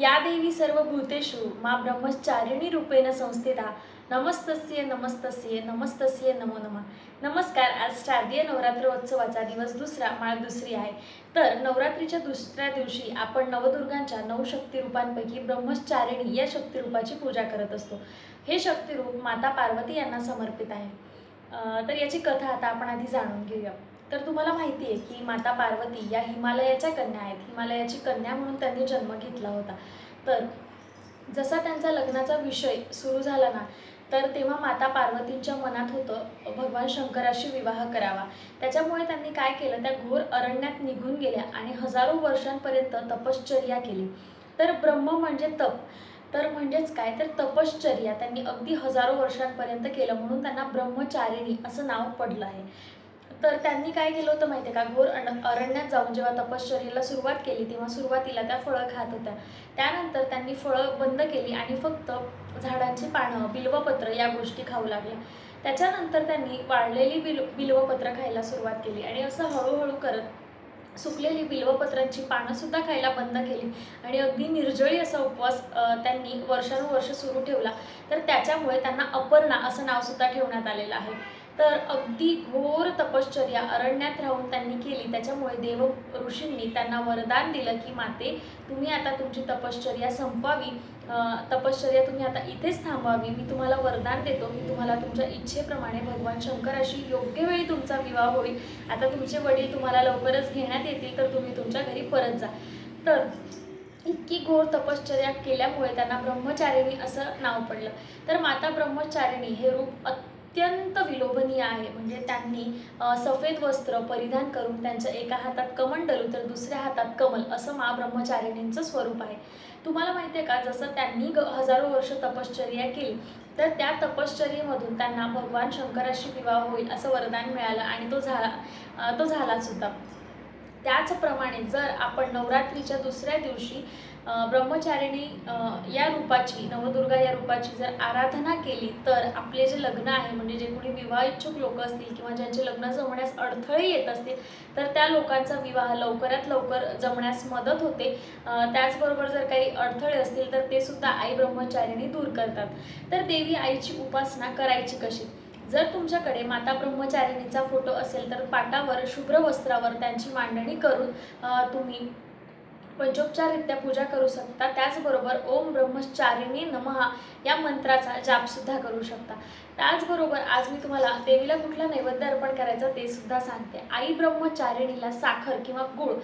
या देवी सर्व भूतेषु मा ब्रह्मचारिणी रूपेण संस्थिता. नमस्तस्ये नमस्तस्ये नमस्तस्ये नमो नमः. नमस्कार आज शारदीय नवरात्र उत्सवाचा दिवस दुसरा माळ दुसरी आहे. तर नवरात्रीच्या दुसऱ्या दिवशी आपण नवदुर्गांच्या नऊ शक्तिरूपांपैकी ब्रह्मचारिणी या शक्तिरूपाची पूजा करत असतो. हे शक्तिरूप माता पार्वती यांना समर्पित आहे. तर याची कथा आता आपण आधी जाणून घेऊया. तर तुम्हाला माहिती आहे की माता पार्वती या हिमालयाच्या कन्या आहेत. हिमालयाची कन्या म्हणून त्यांनी जन्म घेतला होता. तर जसा त्यांचा लग्नाचा विषय सुरू झाला ना तर तेव्हा माता पार्वतींच्या मनात होतं भगवान शंकराशी विवाह करावा. त्याच्यामुळे त्यांनी काय केलं त्या घोर अरण्यात निघून गेल्या आणि हजारो वर्षांपर्यंत तपश्चर्या केली. तर ब्रह्म म्हणजे तप. तर म्हणजेच काय? तर तपश्चर्या. त्यांनी अगदी हजारो वर्षांपर्यंत केलं म्हणून त्यांना ब्रह्मचारिणी असं नाव पडलं आहे. तर त्यांनी काय केलं होतं माहिती आहे का? घोर अण- अरण्यात जाऊन जेव्हा तपश्चर्येला सुरुवात केली तेव्हा सुरुवातीला त्या फळं खात होत्या. त्यानंतर त्यांनी फळं बंद केली आणि फक्त झाडांची पानं बिल्वपत्र या गोष्टी खाऊ लागल्या त्याच्यानंतर त्यांनी वाळलेली बिल बिल्वपत्र खायला सुरुवात केली आणि असं हळूहळू करत सुकलेली बिल्वपत्रांची पानंसुद्धा खायला बंद केली आणि अगदी निर्जळी असा उपवास त्यांनी वर्षानुवर्ष सुरू ठेवला. तर त्याच्यामुळे त्यांना अपर्णा असं नावसुद्धा ठेवण्यात आलेलं आहे. तर अगदी घोर तपश्चर्या अरण्यात राहून त्यांनी केली. त्याच्यामुळे देव ऋषींनी त्यांना वरदान दिलं की माते तुम्ही आता तुमची तपश्चर्या संपवावी. तपश्चर्या तुम्ही आता इथेच थांबावी मी तुम्हाला वरदान देतो. की तुम्हाला तुमच्या इच्छेप्रमाणे भगवान शंकराशी योग्य वेळी तुमचा विवाह होईल. आता तुमचे वडील तुम्हाला लवकरच घेण्यात येतील तर तुम्ही तुमच्या घरी परत जा. तर इतकी घोर तपश्चर्या केल्यामुळे त्यांना ब्रह्मचारिणी असं नाव पडलं. तर माता ब्रह्मचारिणी हे रूप अत्यंत विलोभनीय आहे. म्हणजे त्यांनी सफेद वस्त्र परिधान करून त्यांच्या एका हातात कमंडलू तर दुसऱ्या हातात कमल असं मा ब्रह्मचारिणींचं स्वरूप आहे. तुम्हाला माहिती आहे का जसं त्यांनी ग हजारो वर्ष तपश्चर्या केली तर त्या तपश्चर्येमधून त्यांना भगवान शंकराशी विवाह होईल असं वरदान मिळालं आणि तो झाला तो झालाच होता. त्याचप्रमाणे जर आपण नवरात्रीच्या दुसऱ्या दिवशी ब्रह्मचारिणी या रूपाची नवदुर्गा या रूपाची जर आराधना केली तर आपले जे लग्न आहे म्हणजे जे कोणी विवाह इच्छुक लोक असतील किंवा ज्यांचे लग्न जमण्यास अडथळे येत असतील तर त्या लोकांचा विवाह लवकरात लवकर जमण्यास मदत होते. त्याचबरोबर जर काही अडथळे असतील तर ते सुद्धा आई ब्रह्मचारिणी दूर करतात. तर देवी आईची उपासना करायची कशी? जर तुमच्याकडे माता ब्रह्मचारिणीचा फोटो असेल तर पाटावर शुभ्र वस्त्रावर त्यांची मांडणी करून तुम्ही पंचोपचाररित्या पूजा करू शकता. त्याचबरोबर ओम ब्रह्मचारिणी नमहा या मंत्राचा जापसुद्धा करू शकता. त्याचबरोबर आज मी तुम्हाला देवीला कुठला नैवेद्य अर्पण करायचा ते सुद्धा सांगते. आई ब्रह्मचारिणीला साखर किंवा गुळ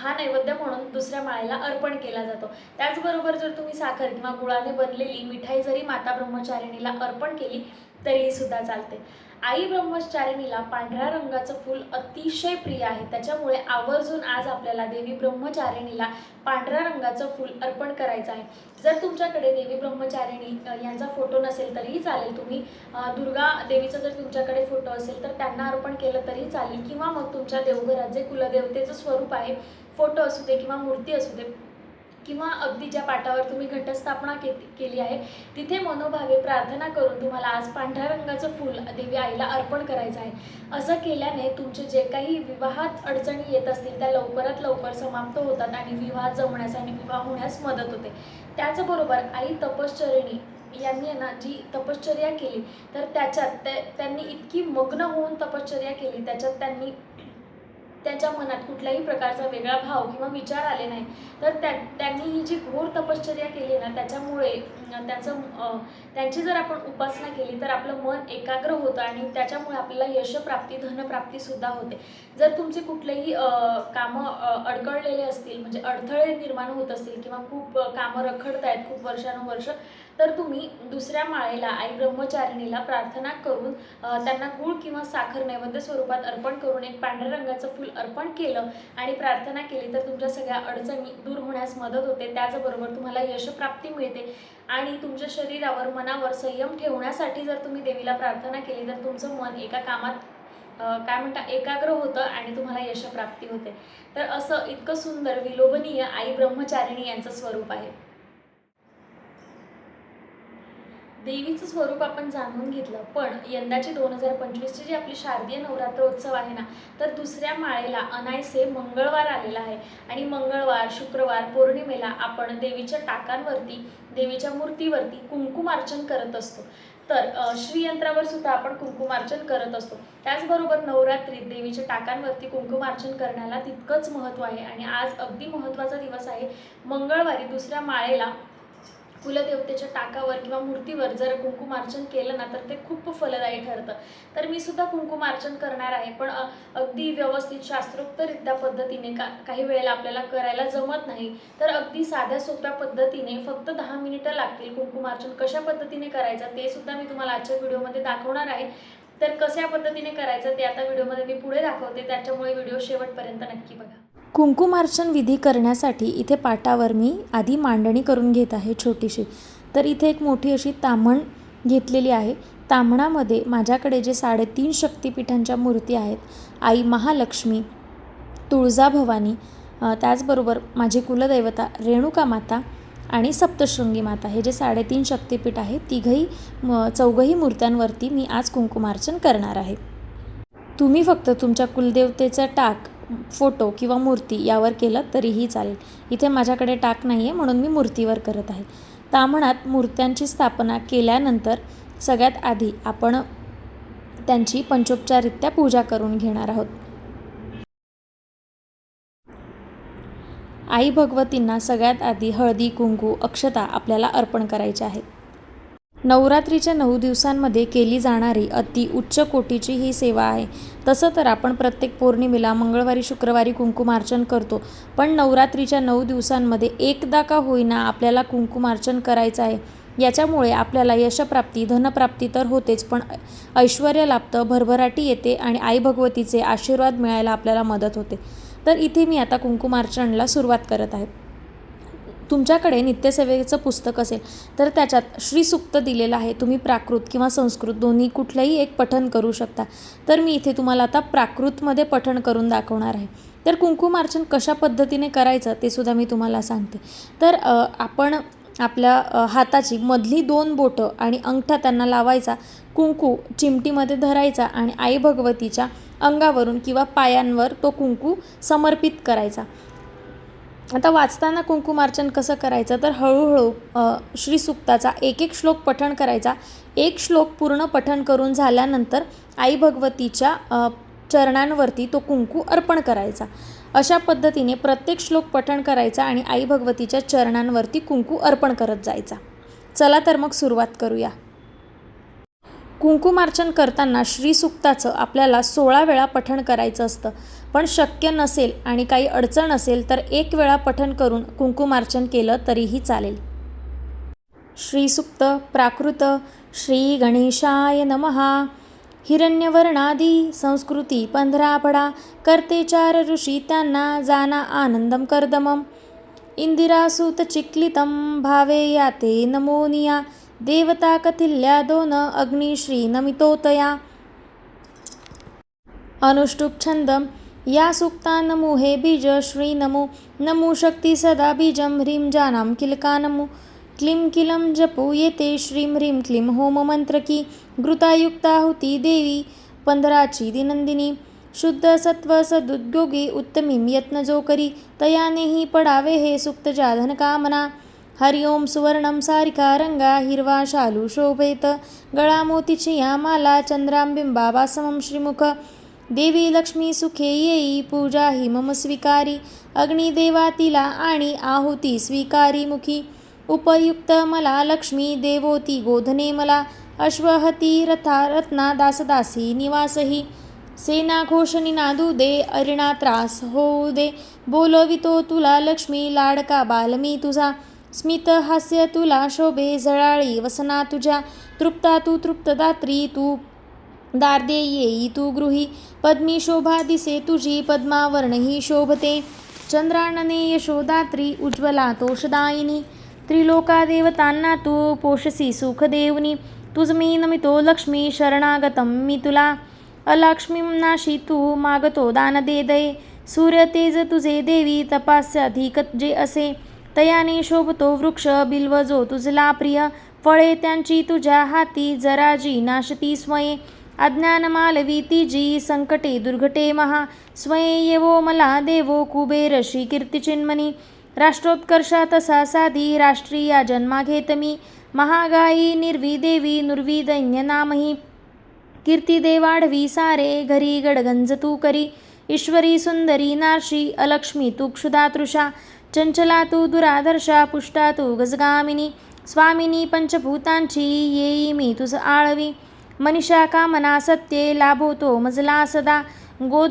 हा नैवेद्य म्हणून दुसऱ्या माळेला अर्पण केला जातो. त्याचबरोबर जर तुम्ही साखर किंवा गुळाने बनलेली मिठाई जरी माता ब्रह्मचारिणीला अर्पण केली तरीही सुद्धा चालते. आई ब्रह्मचारिणीला पांढऱ्या रंगाचं फूल अतिशय प्रिय आहे. त्याच्यामुळे आवर्जून आज आपल्याला देवी ब्रह्मचारिणीला पांढऱ्या रंगाचं फूल अर्पण करायचं आहे. जर तुमच्याकडे देवी ब्रह्मचारिणी यांचा फोटो नसेल तरीही चालेल. तुम्ही दुर्गा देवीचा जर तुमच्याकडे फोटो असेल तर त्यांना अर्पण केलं तरी चालेल. किंवा मग तुमच्या देवघरात जे कुलदेवतेचं स्वरूप आहे फोटो असू दे किंवा मूर्ती असू दे किंवा अगदी ज्या पाटावर तुम्ही घटस्थापना के केली आहे तिथे मनोभावे प्रार्थना करून तुम्हाला आज पांढऱ्या रंगाचं फूल देवी आईला अर्पण करायचं आहे. असं केल्याने तुमचे जे काही विवाहात अडचणी येत असतील त्या लवकरात लवकर समाप्त होतात आणि विवाह जमण्यास आणि विवाह होण्यास मदत होते. त्याचबरोबर आई तपश्चरिणी यांनी आहे ना जी तपश्चर्या केली तर त्याच्यात त्यांनी इतकी मग्न होऊन तपश्चर्या केली त्याच्यात त्यांनी त्यांच्या मनात कुठल्याही प्रकारचा वेगळा भाव किंवा विचार आले नाही. तर त्या त्यांनी ही जी घोर तपश्चर्या केली ना त्याच्यामुळे त्याचं त्यांची जर आपण उपासना केली तर आपलं मन एकाग्र होतं आणि त्याच्यामुळे आपल्याला यशप्राप्ती धनप्राप्तीसुद्धा होते. जर तुमचे कुठलेही कामं अडकळलेले असतील म्हणजे अडथळे निर्माण होत असतील किंवा खूप कामं रखडत आहेत खूप वर्षानुवर्ष तर तुम्ही दुसऱ्या माळेला आई ब्रह्मचारिणीला प्रार्थना करून त्यांना गुळ किंवा साखर नैवेद्य स्वरूपात अर्पण करून एक पांढऱ्या रंगाचं फूल अर्पण केलं आणि प्रार्थना केली तर तुमच्या सगळ्या अडचणी दूर होण्यास मदत होते. त्याचबरोबर तुम्हाला यशप्राप्ती मिळते आणि तुमच्या शरीरावर मनावर संयम ठेवण्यासाठी जर तुम्ही देवीला प्रार्थना केली तर तुमचं मन एका कामात काय म्हणता एकाग्र होतं आणि तुम्हाला यशप्राप्ती होते. तर असं इतकं सुंदर विलोभनीय आई ब्रह्मचारिणी यांचं स्वरूप आहे. देवीचं स्वरूप आपण जाणून घेतलं पण यंदाची दोन हजार पंचवीसची जी आपली शारदीय नवरात्रोत्सव आहे ना तर दुसऱ्या माळेला अनायसे मंगळवार आलेला आहे. आणि मंगळवार शुक्रवार पौर्णिमेला आपण देवीच्या टाकांवरती देवीच्या मूर्तीवरती कुंकुमार्चन करत असतो. तर श्रीयंत्रावर सुद्धा आपण कुंकुमार्चन करत असतो. त्याचबरोबर नवरात्रीत देवीच्या टाकांवरती कुंकुमार्चन करण्याला तितकंच महत्त्व आहे. आणि आज अगदी महत्त्वाचा दिवस आहे. मंगळवारी दुसऱ्या माळेला कुलदेवतेच्या टाकावर किंवा मूर्तीवर जर कुंकुमार्चन केलं ना तर ते खूप फलदायी ठरतं. तर मी सुद्धा कुंकुमार्चन करणार आहे पण अगदी व्यवस्थित शास्त्रोक्तरित्या पद्धतीने का काही वेळेला आपल्याला करायला जमत नाही. तर अगदी साध्या सोप्या पद्धतीने फक्त दहा मिनिटं लागतील कुंकुमार्चन कशा पद्धतीने करायचं ते सुद्धा मी तुम्हाला आजच्या व्हिडिओमध्ये दाखवणार आहे. तर कशा पद्धतीने करायचं ते आता व्हिडिओमध्ये मी पुढे दाखवते त्याच्यामुळे व्हिडिओ शेवटपर्यंत नक्की बघा. कुंकुमार्चन विधी करण्यासाठी इथे पाटावर मी आधी मांडणी करून घेत आहे छोटीशी. तर इथे एक मोठी अशी ताम्हण घेतलेली आहे. ताम्हणामध्ये माझ्याकडे जे साडेतीन शक्तिपीठांच्या मूर्ती आहेत आई महालक्ष्मी तुळजाभवानी त्याचबरोबर माझी कुलदैवता रेणुका माता आणि सप्तशृंगी माता. हे जे साडेतीन शक्तिपीठ आहे तिघही म चौघही मूर्त्यांवरती मी आज कुंकुमार्चन करणार आहे. तुम्ही फक्त तुमच्या कुलदेवतेचं टाक फोटो किंवा मूर्ती यावर केलं तरीही चालेल. इथे माझ्याकडे टाक नाही आहे म्हणून मी मूर्तीवर करत आहे. ताम्हणात मूर्त्यांची स्थापना केल्यानंतर सगळ्यात आधी आपण त्यांची पंचोपचाररित्या पूजा करून घेणार आहोत. आई भगवतींना सगळ्यात आधी हळदी कुंकू अक्षता आपल्याला अर्पण करायचे आहे. नवरात्रीच्या नऊ दिवसांमध्ये केली जाणारी अति उच्च कोटीची ही सेवा आहे. तसं तर आपण प्रत्येक पौर्णिमेला मंगळवारी शुक्रवारी कुंकुमार्चन करतो पण नवरात्रीच्या नऊ दिवसांमध्ये एकदा का होईना आपल्याला कुंकुमार्चन करायचं आहे. याच्यामुळे आपल्याला यशप्राप्ती धनप्राप्ती तर होतेच पण ऐश्वर लाभतं भरभराटी येते आणि आई भगवतीचे आशीर्वाद मिळायला आपल्याला मदत होते. तर इथे मी आता कुंकुमार्चनला सुरुवात करत आहे. तुमच्याकडे नित्यसेवेचं पुस्तक असेल तर त्याच्यात श्रीसुक्त दिलेलं आहे. तुम्ही प्राकृत किंवा संस्कृत दोन्ही कुठलंही एक पठण करू शकता. तर मी इथे तुम्हाला आता प्राकृतमध्ये पठण करून दाखवणार आहे. तर कुंकुमार्चन कशा पद्धतीने करायचं ते सुद्धा मी तुम्हाला सांगते. तर आपण आपल्या हाताची मधली दोन बोटं आणि अंगठा त्यांना लावायचा कुंकू चिमटीमध्ये धरायचा आणि आई भगवतीच्या अंगावरून किंवा पायांवर तो कुंकू समर्पित करायचा. आता वाचताना कुंकुमार्चन कसं करायचं? तर हळूहळू श्रीसुक्ताचा एक एक श्लोक पठण करायचा. एक श्लोक पूर्ण पठण करून झाल्यानंतर आई भगवतीच्या चरणांवरती तो कुंकू अर्पण करायचा. अशा पद्धतीने प्रत्येक श्लोक पठण करायचा आणि आई भगवतीच्या चरणांवरती कुंकू अर्पण करत जायचा. चला तर मग सुरुवात करूया. कुंकुमार्चन करताना श्रीसुक्ताचं आपल्याला सोळा वेळा पठण करायचं असतं. पण शक्य नसेल आणि काही अडचण असेल तर एक वेळा पठण करून कुंकुमार्चन केलं तरीही चालेल. श्रीसुक्त प्राकृत श्री गणेशाय नमहा. हिरण्यवर्णादी संस्कृती पंधरापडा करते चार ऋषी त्यांना जाना आनंदम कर्दमम. इंदिरासूत चिक्लितं भावे याते नमोनिया देवता कथिल्या दोन अग्निश्री नमितोतया अनुष्टुप छंदम या सुक्ता नमो हे बीज श्री नमो नमो शक्ती सदा बीजं ह्रीं जानां किलका नमो क्लीं किलं जपो येते श्रीं ह्रीं क्लीं होम मंत्र देवी पंधराची दिनंदिनी। शुद्ध सत्व सदुद्योगी उत्तमीं यत्नजोकरी जो करी तयानेही पडावे हे सुक्त हरि ओम सुवर्णम सारिका रंगा हिरवा शालू शोभेत गळा मोतीची या माला चंद्रांबिंबा वासमम श्रीमुख देवी लक्ष्मी सुखे येई पूजा ही मम स्वीकारी अग्निदेवा तिला आणि आहुती स्वीकारी मुखी उपयुक्त मला लक्ष्मी देवोती गोधने मला अश्वहती रथा रत्ना दासदासी निवासही सेना घोषणी नादू दे अरिणा त्रास होऊ दे बोलवितो तुला लक्ष्मी लाडका बाल मी तुझा स्मित हास्य तुला शोभे झळाळी वसना तुझ्या तृप्ता तू तृप्तदात्री तू दार्दे येई तू गृही पद्मी शोभा दिसे तुझी पद्मावर्ण ही शोभते. चंद्रानने यशोदात्री उज्ज्वला तोषदायिनी त्रिलोका देवतांना तू पोषसी सुखदेवनी तुझ मी नमितो लक्ष्मी शरणागतम मी तुला. अलक्ष्मीं नाशी तू मागतो दान दे दये सूर्य तेज तुझे देवी तपास्य अधिक जे असे. तयाने शोभतो वृक्ष बिल्व जो तुझला प्रिय. फळे त्यांची तुझ्या हाती जराजी नाशती स्वये. अज्ञान मालवी जी संकटे दुर्घटे महा. स्वये येवो मला देवो कुबेर श्री कीर्तिचिन्मनी. राष्ट्रोत्कर्षा तसा साधी राष्ट्रीया जन्मा घेत मी. महागाई निर्वी देवी नुर्वी दैन्यनामही नामही. कीर्ती सारे घरी गडगंज तू करी. ईश्वरी सुंदरी नारशी अलक्ष्मी तू क्षुधा तृषा चंचला तू दुरादर्शा पुष्टा तू गजगामिनी स्वामिनी पंचभूतांची येई मी तुझ आळवी। मनीषा कामना सत्ये लाभोतो मजला सदा। गो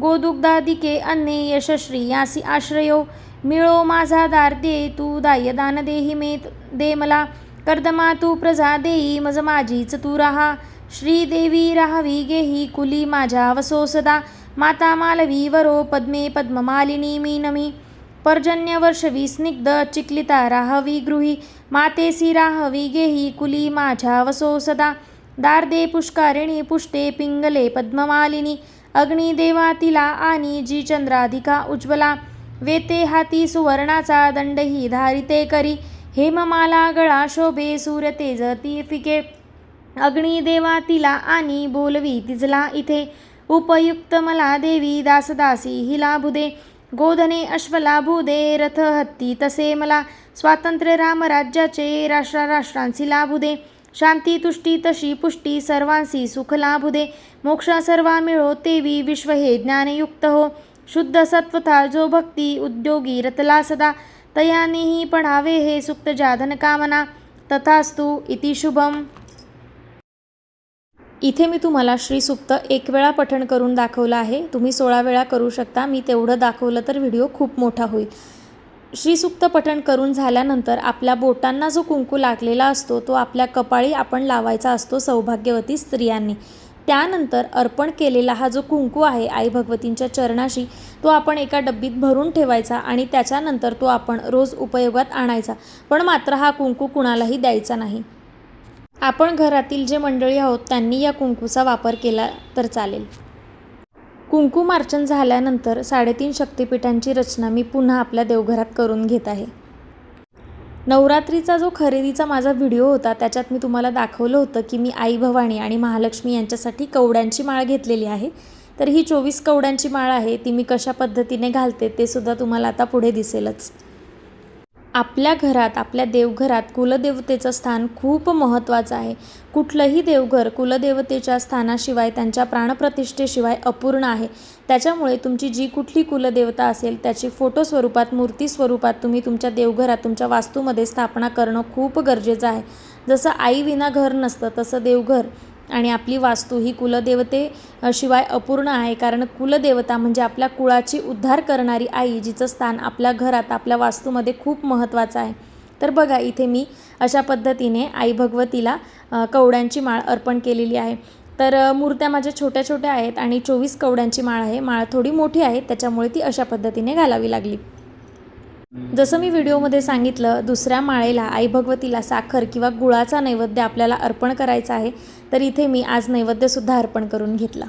गोदुग्धादिके अन्ने यशश्री यासी आश्रयो। मिळो माझा दार दे तू दाय दान देही मे दे मला। कर्दमा तू प्रजा देई मज माझीच तू राहा। श्रीदेवी राहावी गेही कुली माझ्या वसो सदा। माता मालवी वरो पद्मे पद्ममालिनी मी नमी। पर्जन्य वर्षवी स्निग्ध चिक्लिता राहवी गृही मातेसी राहवी गेही कुली माझ्या वसो सदा. दारदे पुष्कारिणी पुष्टे पिंगले पद्ममालिनी अग्निदेवा तिला आणि जी चंद्राधिका उज्ज्वला. वेते हाती सुवर्णाचा दंडही धारिते करी हेममाला गळा शोभे सूरतेज ती फिके. अग्निदेवा तिला आणि बोलवी तिजला इथे उपयुक्त मला देवी दासदासी हिला बुदे गोधने अश्वला भूदे रथ हत्ती तसे मला स्वातंत्र्य रामराज्याचे राष्ट्रा राष्ट्रांसी लाभुदे. शांती तुष्टी तशी पुष्टी सर्वांसी सुख लाभुदे. मोक्षा सर्वा मिळो तेवी विश्व हे ज्ञानयुक्त हो. शुद्ध सत्वथा जो भक्ती उद्योगी रतला सदा. तयानेही पढावे हे सुक्त जाधन कामना. तथास्तु इति शुभम. इथे मी तुम्हाला श्रीसुक्त एक वेळा पठण करून दाखवलं आहे. तुम्ही सोळा वेळा करू शकता. मी तेवढं दाखवलं तर व्हिडिओ खूप मोठा होईल. श्रीसुक्त पठण करून झाल्यानंतर आपल्या बोटांना जो कुंकू लागलेला असतो तो आपल्या कपाळी आपण लावायचा असतो सौभाग्यवती स्त्रियांनी. त्यानंतर अर्पण केलेला हा जो कुंकू आहे आई भगवतींच्या चरणाशी तो आपण एका डब्बीत भरून ठेवायचा आणि त्याच्यानंतर तो आपण रोज उपयोगात आणायचा. पण मात्र हा कुंकू कुणालाही द्यायचा नाही. आपण घरातील जे मंडळी आहोत त्यांनी या कुंकूचा वापर केला तर चालेल. कुंकुमार्चन झाल्यानंतर साडेतीन शक्तिपीठांची रचना मी पुन्हा आपल्या देवघरात करून घेत आहे. नवरात्रीचा जो खरेदीचा माझा व्हिडिओ होता त्याच्यात मी तुम्हाला दाखवलं होतं की मी आई भवानी आणि महालक्ष्मी यांच्यासाठी कवड्यांची माळ घेतलेली आहे. तर ही चोवीस कवड्यांची माळ आहे ती मी कशा पद्धतीने घालते ते सुद्धा तुम्हाला आता पुढे दिसेलच. आपल्या घरात आपल्या देवघरात कुलदेवतेचं स्थान खूप महत्त्वाचं आहे. कुठलंही देवघर कुलदेवतेच्या स्थानाशिवाय त्यांच्या प्राणप्रतिष्ठेशिवाय अपूर्ण आहे. त्याच्यामुळे तुमची जी कुठली कुलदेवता असेल त्याची फोटो स्वरूपात मूर्ती स्वरूपात तुम्ही तुमच्या देवघरात तुमच्या वास्तूमध्ये स्थापना करणं खूप गरजेचं आहे. जसं आईविना घर नसतं तसं देवघर आणि आपली वास्तू ही कुलदेवते शिवाय अपूर्ण आहे. कारण कुलदेवता म्हणजे आपल्या कुळाची उद्धार करणारी आई जिचं स्थान आपल्या घरात आपल्या वास्तूमध्ये खूप महत्त्वाचं आहे. तर बघा इथे मी अशा पद्धतीने आई भगवतीला कवड्यांची माळ अर्पण केलेली आहे. तर मूर्त्या माझ्या छोट्या छोट्या आहेत आणि चोवीस कवड्यांची माळ आहे. माळ थोडी मोठी आहे त्याच्यामुळे ती अशा पद्धतीने घालावी लागली. जसं मी व्हिडिओमध्ये सांगितलं दुसऱ्या माळेला आई भगवतीला साखर किंवा गुळाचा नैवेद्य आपल्याला अर्पण करायचा आहे तर इथे मी आज नैवेद्यसुद्धा अर्पण करून घेतला.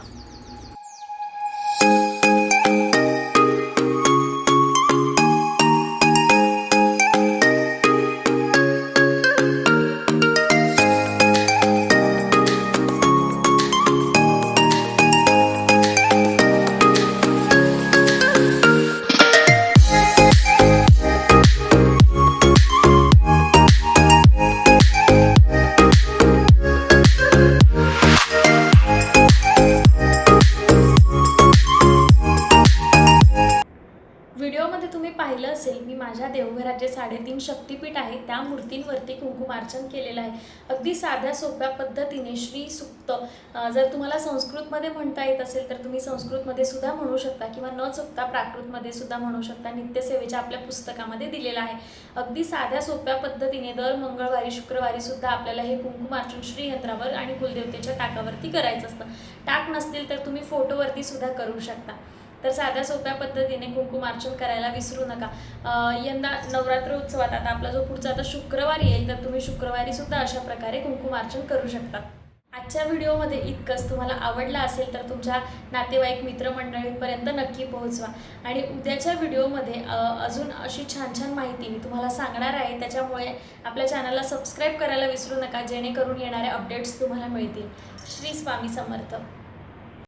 पाहिलं असेल मी माझ्या देवघराचे साडेतीन शक्तिपीठ आहे त्या मूर्तींवरती कुंकुमार्चन केलेलं आहे. अगदी साध्या सोप्या पद्धतीने श्री सुक्त जर तुम्हाला संस्कृतमध्ये म्हणता येत असेल तर तुम्ही संस्कृतमध्ये सुद्धा म्हणू शकता किंवा न चुकता प्राकृतमध्ये सुद्धा म्हणू शकता. नित्यसेवेच्या आपल्या पुस्तकामध्ये दिलेलं आहे. अगदी साध्या सोप्या पद्धतीने दर मंगळवारी शुक्रवारी सुद्धा आपल्याला हे कुंकुमार्चन श्रीयंत्रावर आणि कुलदेवतेच्या टाकावरती करायचं असतं. टाक नसतील तर तुम्ही फोटोवरती सुद्धा करू शकता. तर साध्या सोप्या पद्धतीने कुंकुमार्चन करायला विसरू नका. यंदा नवरात्र उत्सवात आता आपला जो पुढचा आता शुक्रवार येईल तर तुम्ही शुक्रवारी सुद्धा अशा प्रकारे कुंकुमार्चन करू शकता. आजच्या व्हिडिओमध्ये इतकंच. तुम्हाला आवडला असेल तर तुमच्या नातेवाईक मित्रमंडळींपर्यंत नक्की पोहोचवा. आणि उद्याच्या व्हिडिओमध्ये अजून अशी छान छान माहिती मी तुम्हाला सांगणार आहे. त्याच्यामुळे आपल्या चॅनलला सबस्क्राईब करायला विसरू नका. जेणेकरून येणारे अपडेट्स तुम्हाला मिळतील. श्री स्वामी समर्थ.